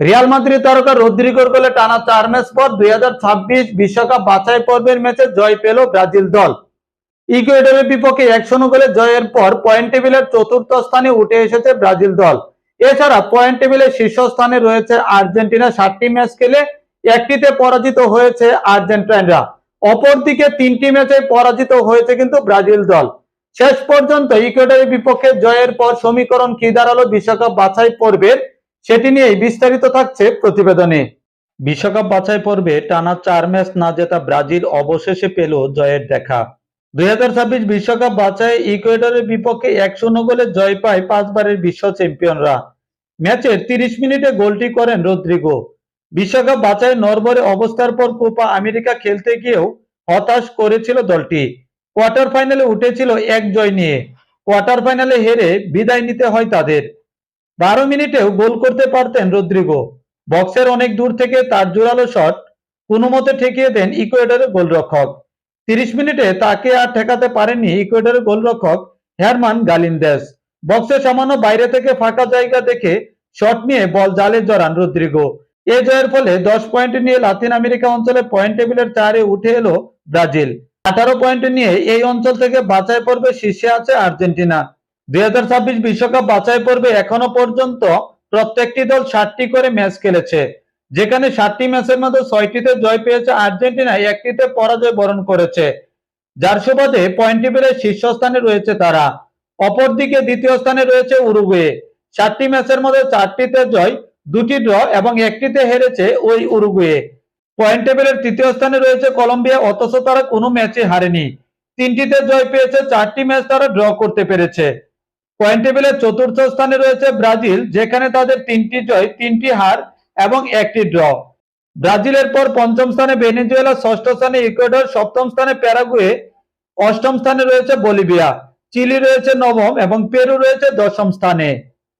Real Madrid তারকা রদ্রিগোর গোলে টানা চার ম্যাচ পর দুই বিশ্বকাপ বাছাই পর্বের ম্যাচে জয় পেল ব্রাজিল দল। ইকুয়েডরের বিপক্ষে এক শূন্য গোলে জয়ের পর পয়েন্ট টেবিলের চতুর্থ স্থানে উঠে এসেছে ব্রাজিল দল। এছাড়া পয়েন্ট টেবিলের শীর্ষস্থানে রয়েছে আর্জেন্টিনা সাতটি ম্যাচ খেলে একটিতে পরাজিত হয়েছে আর্জেন্টাইনরা। অপরদিকে তিনটি ম্যাচে পরাজিত হয়েছে কিন্তু ব্রাজিল দল। শেষ পর্যন্ত ইকুয়েডরের বিপক্ষে জয়ের পর সমীকরণ কি দাঁড়াল বিশ্বকাপ বাছাই পর্বের? সেটি নিয়েই বিস্তারিত থাকছে প্রতিবেদনে। বিশ্বকাপ বাছাই পর্বে টানা চার ম্যাচ না জেতা ব্রাজিল অবশেষে পেল জয়ের দেখা। দুই বিশ্বকাপ বাছাই ইকুয়েডরের বিপক্ষে এক শূন্য গোলে জয় পায় পাঁচবারের বিশ্ব চ্যাম্পিয়নরা। ম্যাচের তিরিশ মিনিটে গোলটি করেন রদ্রিগো। বিশ্বকাপ বাছাই নরবরে অবস্থার পর কোপা আমেরিকা খেলতে গিয়েও হতাশ করেছিল দলটি। কোয়ার্টার ফাইনালে উঠেছিল এক জয় নিয়ে। কোয়ার্টার ফাইনালে হেরে বিদায় নিতে হয় তাদের। বারো মিনিটেও গোল করতে পারতেন রদ্রিগো। বক্সের অনেক দূর থেকে তার জোরালো শট কোনো মতে ঠেকিয়ে দেন ইকুয়েডরের গোলরক্ষক। তিরিশ মিনিটে তাকে আর ঠেকাতে পারেননি ইকুয়েডরের গোলরক্ষক হেয়ারমান গালিন্দেস বক্সে সামান্য বাইরে থেকে ফাঁকা জায়গা দেখে শট নিয়ে বল জালে জড়ান রদ্রিগো। এ জয়ের ফলে দশ পয়েন্ট নিয়ে লাতিন আমেরিকা অঞ্চলে পয়েন্ট টেবিলের চারে উঠে এলো ব্রাজিল। আঠারো পয়েন্ট নিয়ে এই অঞ্চল থেকে বাছাই পর্বে শীর্ষে আছে আর্জেন্টিনা। দুই বিশ্বকাপ বাছাই পর্বে এখনও পর্যন্ত প্রত্যেকটি দল ষাটটি করে ম্যাচ খেলেছে, যেখানে ষাটটি ম্যাচের মধ্যে ছয়টিতে জয় পেয়েছে আর্জেন্টিনা, একটিতে পরাজয় বরণ করেছে। যার সুবাদে পয়েন্ট টেবিলের শীর্ষস্থানে রয়েছে তারা। অপরদিকে দ্বিতীয় স্থানে রয়েছে উরুগুয়ে। সাতটি ম্যাচের মধ্যে চারটিতে জয়, দুটি ড্র এবং একটিতে হেরেছে ওই উরুগুয়ে। পয়েন্ট টেবিলের তৃতীয় স্থানে রয়েছে কলম্বিয়া, অথচ তারা কোনো ম্যাচে হারেনি। তিনটিতে জয় পেয়েছে চারটি ম্যাচ তারা ড্র করতে পেরেছে। পয়েন্ট টেবিলের চতুর্থ স্থানে রয়েছে ব্রাজিল, যেখানে তাদের তিনটি জয়, তিনটি হার এবং একটি ড্র ব্রাজিলের পর পঞ্চম স্থানে ভেনেজুয়েলা, ষষ্ঠ স্থানে ইকুয়েডর, সপ্তম স্থানে প্যারাগুয়ে, অষ্টম স্থানে রয়েছে বলিভিয়া। চিলি রয়েছে নবম এবং পেরু রয়েছে দশম স্থানে।